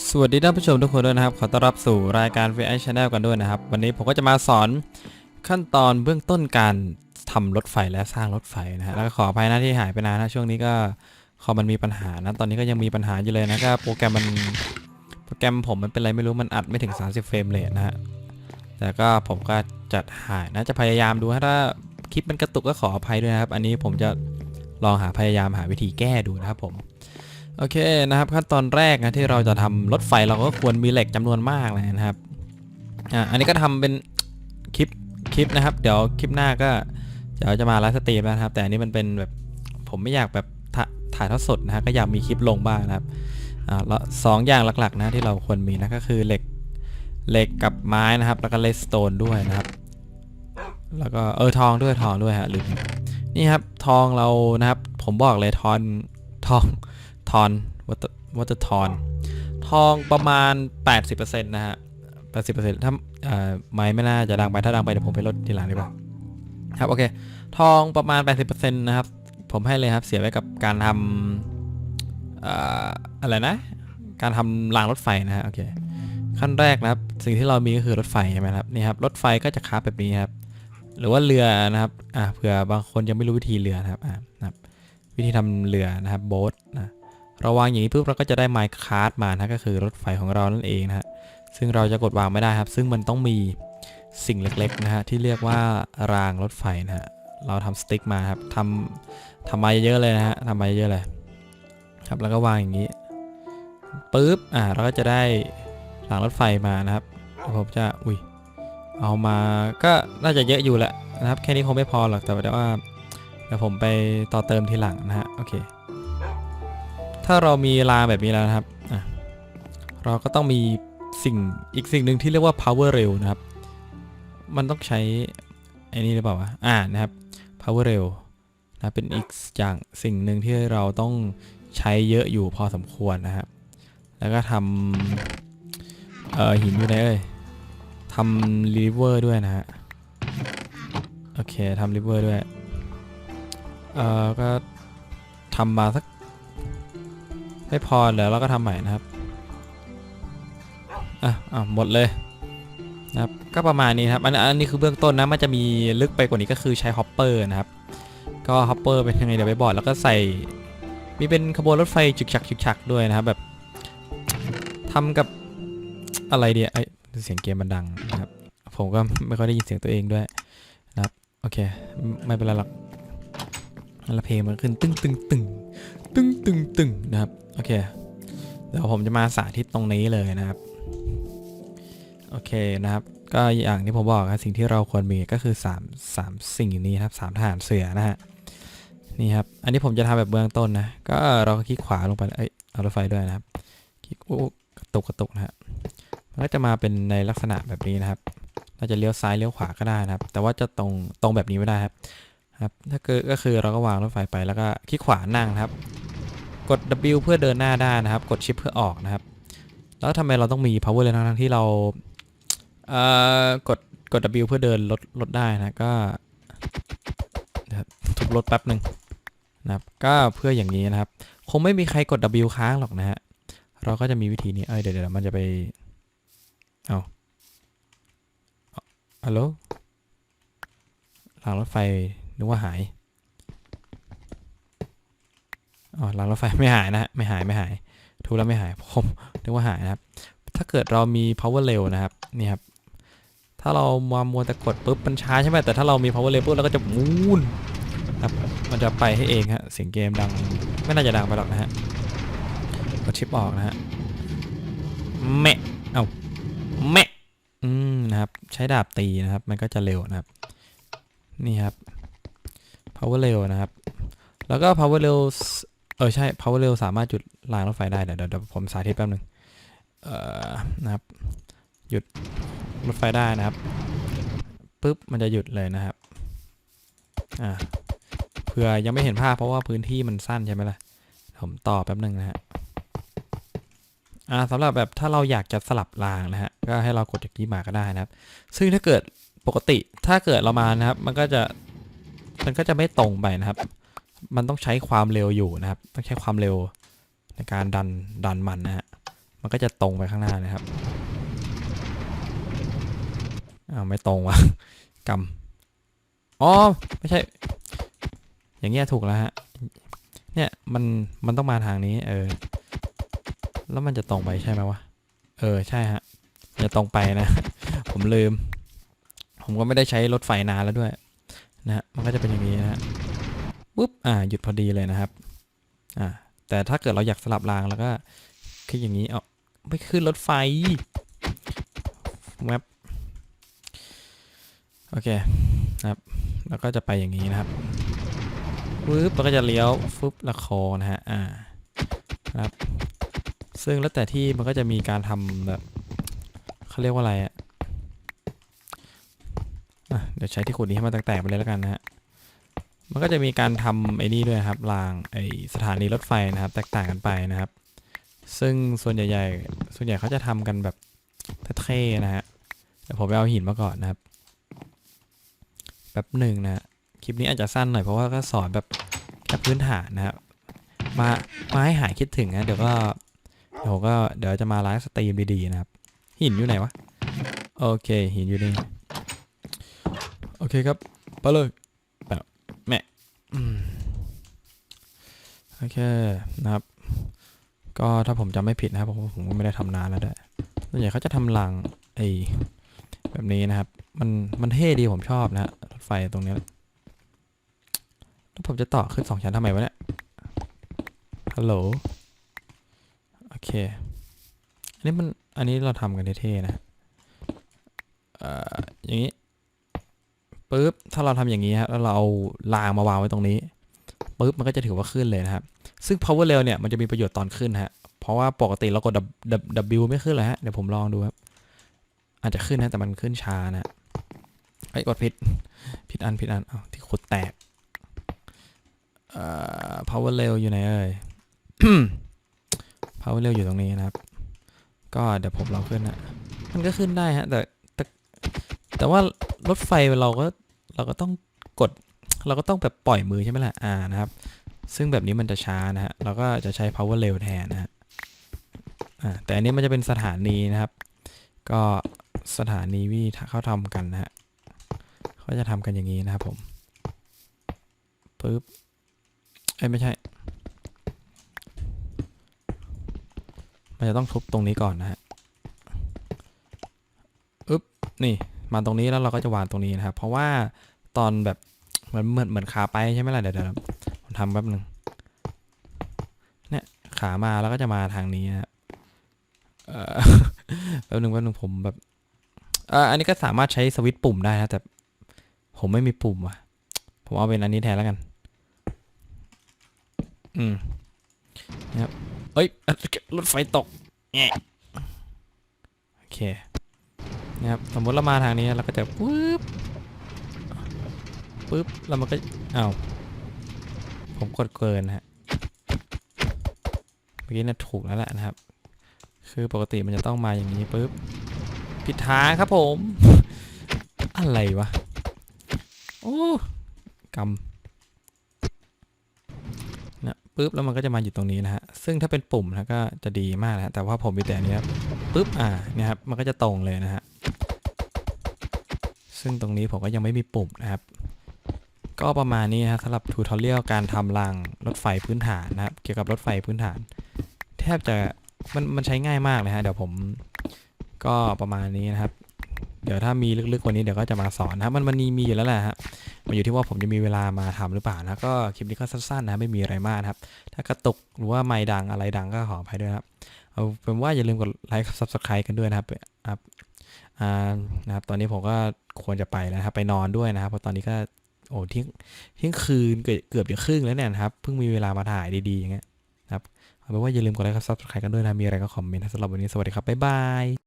สวัสดีท่านผู้ชมทุกคนด้วยนะครับ ขอต้อนรับสู่รายการ VI Channel กันด้วยนะครับ วันนี้ผมก็จะมาสอนขั้นตอนเบื้องต้นการทำรถไฟและสร้างรถไฟนะฮะแล้วก็ขออภัยนะที่หายไปนานนะช่วงนี้ก็คอมมันมีปัญหานะตอนนี้ก็ยังมีปัญหาอยู่เลยนะก็โปรแกรมมันโปรแกรมผมมันเป็นอะไรไม่รู้มันอัดไม่ถึง 30 เฟรมเลยนะฮะแต่ก็ผมก็จะหายนะจะพยายามดูถ้าคลิปมันกระตุกก็ขออภัยด้วยนะครับ อันนี้ผมจะลองหาพยายามหาวิธีแก้ดูนะครับผม โอเคนะครับขั้นตอนแรกนะที่เราจะทำรถไฟเราก็ควรมีเหล็กจำนวนมากเลยนะครับอ่าอันนี้ก็ทำเป็นคลิปคลิปนะครับ เดี๋ยวคลิปหน้าก็เดี๋ยวจะมาไลฟ์สตรีมนะครับ แต่อันนี้มันเป็นแบบผมไม่อยากแบบถ่ายทอดสดนะฮะก็อยากมีคลิปลงบ้างนะครับอ่าแล้วสองอย่างหลักๆ นะที่เราควรมีนะก็คือเหล็กเหล็กกับไม้นะครับ แล้วก็เลสโตนด้วยนะครับ แล้วก็เออทองด้วยทองด้วยฮะลืมนี่ครับทองเรานะครับ ผมบอกเลยทอนทอง ทอนวัตวัตทอนทองประมาณ 80%นะฮะ80%ถ้าเอ่อไม่ไม่น่าจะดังไปถ้าดังไปเดี๋ยวผมไปลดทีหลังดีกว่าครับโอเค ทองประมาณ 80%นะครับ ผมให้เลยครับเสียไว้กับการทำออะไรนะ การทำรางรถไฟนะฮะโอเคขั้นแรกนะครับ สิ่งที่เรามีก็คือรถไฟใช่ไหมครับนี่ครับรถไฟก็จะคราแบบนี้ครับ หรือว่าเรือนะครับอ่าเผื่อบางคนยังไม่รู้วิธีเรือนะครับอ่านะครับ วิธีทำเรือนะครับโบ๊ทนะ เราวางอย่างนี้ปุ๊บเราก็จะได้ไมค์คาร์ดมานะก็คือรถไฟของเรานั่นเองนะฮะซึ่งเราจะกดวางไม่ได้ครับ ซึ่งมันต้องมีสิ่งเล็กๆนะฮะที่เรียกว่ารางรถไฟนะฮะเราทำสติ๊กมาครับทำทำมาเยอะเลยนะฮะทำมาเยอะเลยครับแล้วก็วางอย่างนี้ปุ๊บอ่าเราก็จะได้รางรถไฟมานะครับผมจะอุ้ยเอามาก็น่าจะเยอะอยู่แหละนะครับ แค่นี้คงไม่พอหรอกแต่ว่าเดี๋ยวผมไปต่อเติมทีหลังนะฮะโอเค ถ้าเรามีราแบบนี้แล้วนะครับเราก็ต้องมีสิ่งอีกสิ่งหนึ่งที่เรียกว่า power rail นะครับ มันต้องใช้ไอ้นี่หรือเปล่าวะอ่านะครับ power rail นะเป็นอีกอย่างสิ่งหนึ่งที่เราต้องใช้เยอะอยู่พอสมควรนะครับ แล้วก็ทำเอ่อหินอยู่ไหนเอ่ยทำ river ด้วยนะฮะ โอเคทำ river ด้วย เอ่อ ก็ทำมาสัก ไม่พอเดี๋ยวเราก็ทำใหม่นะครับอะอะหมดเลยนะครับก็ประมาณนี้ครับอันอันนี้คือเบื้องต้นนะมันจะมีลึกไปกว่านี้ก็คือใช้ฮอปเปอร์นะครับก็ฮอปเปอร์เป็นยังไงเดี๋ยวไปบอกแล้วก็ใส่มีเป็นขบวนรถไฟฉึกฉักฉึกฉักด้วยนะครับแบบทำกับอะไรเดียไอยเสียงเกมมันดังนะครับผมก็ไม่ค่อยได้ยินเสียงตัวเองด้วยนะครับโอเคไม่เป็นไรหรอกแล้วเพลงมันขึ้นตึ้งตึ้งตึ้ง ตึงตึงตึงนะครับ โอเค เดี๋ยวผมจะมาสาธิตตรงนี้เลยนะครับ โอเคนะครับ ก็อย่างที่ผมบอกครับสิ่งที่เราควรมีก็คือ3 3สิ่งนี้ครับสามทหารเสือนะฮะ นี่ครับ อันนี้ผมจะทำแบบเบื้องต้นนะ ก็เราก็คลิกขวาลงไปเอ้ยเอารถไฟด้วยนะครับ คลิกโอ้กระตุกกระตุกนะฮะ มันก็จะมาเป็นในลักษณะแบบนี้นะครับ เราจะเลี้ยวซ้ายเลี้ยวขวาก็ได้นะครับ แต่ว่าจะตรงตรงแบบนี้ไม่ได้ครับครับถ้าเกิดก็คือเราก็วางรถไฟไปแล้วก็คลิกขวานั่งครับ กด W เพื่อเดินหน้าได้นะครับ กด Shift เพื่อออกนะครับ แล้วทำไมเราต้องมี power เลยทั้งที่เราเอ่อกดกด W เพื่อเดินรถรถได้นะก็ทุบรถแป๊บหนึ่งนะครับก็เพื่ออย่างนี้นะครับ คงไม่มีใครกด W ค้างหรอกนะฮะเราก็จะมีวิธีนี้เอ้ยเดี๋ยวเดี๋ยวมันจะไปเอาฮัลโหลรางรถไฟนึกว่าหาย อ๋อรางรถไฟไม่หายนะฮะไม่หายไม่หายทุแล้วไม่หายผมนึกว่าหายนะครับ ถ้าเกิดเรามี power rail นะครับนี่ครับถ้าเรามามัวแต่กดปุ๊บมันช้าใช่ไหมแต่ถ้าเรามี power rail ปุ๊บเราก็จะมูนครับมันจะไปให้เองฮะเสียงเกมดังไม่น่าจะดังไปหรอกนะฮะกดชิปออกนะฮะแมะเอ้าแมะอืมนะครับใช้ดาบตีนะครับ มันก็จะเร็วนะครับ นี่ครับ power rail นะครับ แล้วก็ power rail ออใช่ power rail สามารถหยุดรางรถไฟได้ เดี๋ยวเดี๋ยวผมสาธิตแป๊บนึงเอ่อนะครับ หยุดรถไฟได้นะครับปุ๊บมันจะหยุดเลยนะครับอ่าเผื่อยังไม่เห็นภาพเพราะว่าพื้นที่มันสั้นใช่ไหมล่ะผมต่อแป๊บนึงนะฮะอ่าสำหรับแบบถ้าเราอยากจะสลับรางนะฮะก็ให้เรากดจากนี้มาก็ได้นะครับ ซึ่งถ้าเกิดปกติถ้าเกิดเรามานะครับ มันก็จะมันก็จะไม่ตรงไปนะครับ มันต้องใช้ความเร็วอยู่นะครับ ต้องใช้ความเร็วในการดันดันมันนะฮะ มันก็จะตรงไปข้างหน้านะครับ อ้าวไม่ตรงวะกำอ๋อไม่ใช่ อย่างเงี้ยถูกแล้วฮะ เนี่ยมันมันต้องมาทางนี้ เออ แล้วมันจะตรงไปใช่ไหมวะ เออใช่ฮะจะตรงไปนะ ผมลืม ผมก็ไม่ได้ใช้รถไฟนานแล้วด้วย นะฮะ มันก็จะเป็นอย่างนี้นะฮะ ปุ๊บอ่าหยุดพอดีเลยนะครับอ่าแต่ถ้าเกิดเราอยากสลับรางแล้วก็คลิกอย่างนี้เอาไม่ขึ้นรถไฟแวบโอเคนะครับแล้วก็จะไปอย่างนี้นะครับปุ๊บแล้วก็จะเลี้ยวฟึบละโคนะฮะอ่าครับซึ่งแล้วแต่ที่มันก็จะมีการทำแบบเขาเรียกว่าอะไรอะอะเดี๋ยวใช้ที่ขุดนี้ให้มันแตกๆไปเลยแล้วกันนะฮะ มันก็จะมีการทำไอ้นี่ด้วยครับรางไอสถานีรถไฟนะครับ แตกต่างกันไปนะครับ ซึ่งส่วนใหญ่ๆส่วนใหญ่เขาจะทำกันแบบเท่ๆนะฮะแต่ผมไปเอาหินมาก่อนนะครับแป๊บหนึ่งนะฮะคลิปนี้อาจจะสั้นหน่อยเพราะว่าก็สอนแบบแค่พื้นฐานนะครับมามาให้หายคิดถึงนะเดี๋ยวก็เดี๋ยวก็เดี๋ยวจะมาไลฟ์สตรีมดีๆนะครับ หินอยู่ไหนวะ โอเคหินอยู่นี่ โอเคครับ ไปเลยแบบแม่อืม โอเคนะครับ ก็ถ้าผมจำไม่ผิดนะครับเพราะผมก็ไม่ได้ทำนานแล้วด้วยส่วนใหญ่เขาจะทำรางไอ้แบบนี้นะครับ มันมันเท่ดีผมชอบนะฮะรถไฟตรงเนี้ยแล้วผมจะต่อขึ้นสองชั้นทำไมวะเนี่ยฮัลโหลโอเค อันนี้มันอันนี้เราทำกันเท่ๆนะเอ่ออย่างนี้ปุ๊บถ้าเราทำอย่างนี้ฮะแล้วเราเอารางมาวางไว้ตรงนี้ปุ๊บมันก็จะถือว่าขึ้นเลยนะครับ ซึ่ง power rail เนี่ยมันจะมีประโยชน์ตอนขึ้นฮะ เพราะว่าปกติเรากด W W ไม่ขึ้นเลยฮะ เดี๋ยวผมลองดูครับ อาจจะขึ้นนะแต่มันขึ้นช้านะไอ้ยกดผิด ผิดอันผิดอันอ้าที่ขุดแตก เอ่อ power rail อยู่ไหนเอ่ย power rail อยู่ตรงนี้นะครับ ก็เดี๋ยวผมลองขึ้นนะมันก็ขึ้นได้ฮะแต่แต่แต่ว่ารถไฟเราก็เราก็ต้องกด เราก็ต้องแบบปล่อยมือใช่ไหมล่ะ อ่านะครับ ซึ่งแบบนี้มันจะช้านะฮะเราก็จะใช้ power rail แทนนะฮะแต่อันนี้มันจะเป็นสถานีนะครับ ก็สถานีวิเขาทำกันนะฮะเขาจะทำกันอย่างนี้นะครับผมปึ๊บเอ้ยไม่ใช่ มันจะต้องทุบตรงนี้ก่อนนะฮะอึ๊บนี่มาตรงนี้แล้วเราก็จะวางตรงนี้นะครับ เพราะว่าตอนแบบเหมือนเหมือนเหมือนขาไปใช่ไหมล่ะเดี๋ยวเดี๋ยว ทำแป๊บหนึ่งเนี่ยขามาแล้วก็จะมาทางนี้นะครับเอ่อแป๊บหนึ่งแป๊บหนึ่งผมแบบอันนี้ก็สามารถใช้สวิตช์ปุ่มได้นะแต่ผมไม่มีปุ่มว่ะ ผมเอาเป็นอันนี้แทนแล้วกัน อืมนะครับเอ้ยรถไฟตกแง่โอเคนะครับสมมติเรามาทางนี้เราก็จะปึ๊บปึ๊บแล้วมันก็อ้าว ผมกดเกินนะฮะเมื่อกี้น่าถูกแล้วแหละนะครับ คือปกติมันจะต้องมาอย่างนี้ปึ๊บผิดทางครับผม อะไรวะ โอ้กำนะปุ๊บแล้วมันก็จะมาอยู่ตรงนี้นะฮะ ซึ่งถ้าเป็นปุ่มนะก็จะดีมากนะแต่ว่าผมมีแต่นนี้ครับปุ๊บอ่าเนี่ยครับมันก็จะตรงเลยนะฮะซึ่งตรงนี้ผมก็ยังไม่มีปุ่มนะครับ ก็ประมาณนี้นะสำหรับทูทอเรียลการทำรางรถไฟพื้นฐานนะครับ เกี่ยวกับรถไฟพื้นฐาน แทบจะมันมันใช้ง่ายมากเลยฮะเดี๋ยวผมก็ประมาณนี้นะครับ เดี๋ยวถ้ามีลึกๆกว่านี้เดี๋ยวก็จะมาสอนนะครับ มันมันมีมีอยู่แล้วแหละฮะมันอยู่ที่ว่าผมจะมีเวลามาทำหรือเปล่านะก็คลิปนี้ก็สั้นๆนะไม่มีอะไรมากครับ ถ้ากระตุกหรือว่าไม่ดังอะไรดังก็ขออภัยด้วยครับเอาเป็นว่าอย่าลืมกดไลค์ subscribe กันด้วยนะครับครับอ่านะครับ ตอนนี้ผมก็ควรจะไปแล้วครับไปนอนด้วยนะครับเพราะตอนนี้ก็ โอ้เที่ยงเที่ยงคืนเกือบเกือบจะครึ่งแล้วเนี่ยนะครับ เพิ่งมีเวลามาถ่ายดีๆอย่างเงี้ยนะครับเอาเป็นว่าอย่าลืมกดไลค์กดซับสไครต์กันด้วยนะ มีอะไรก็คอมเมนต์สำหรับวันนี้สวัสดีครับ บ๊ายบาย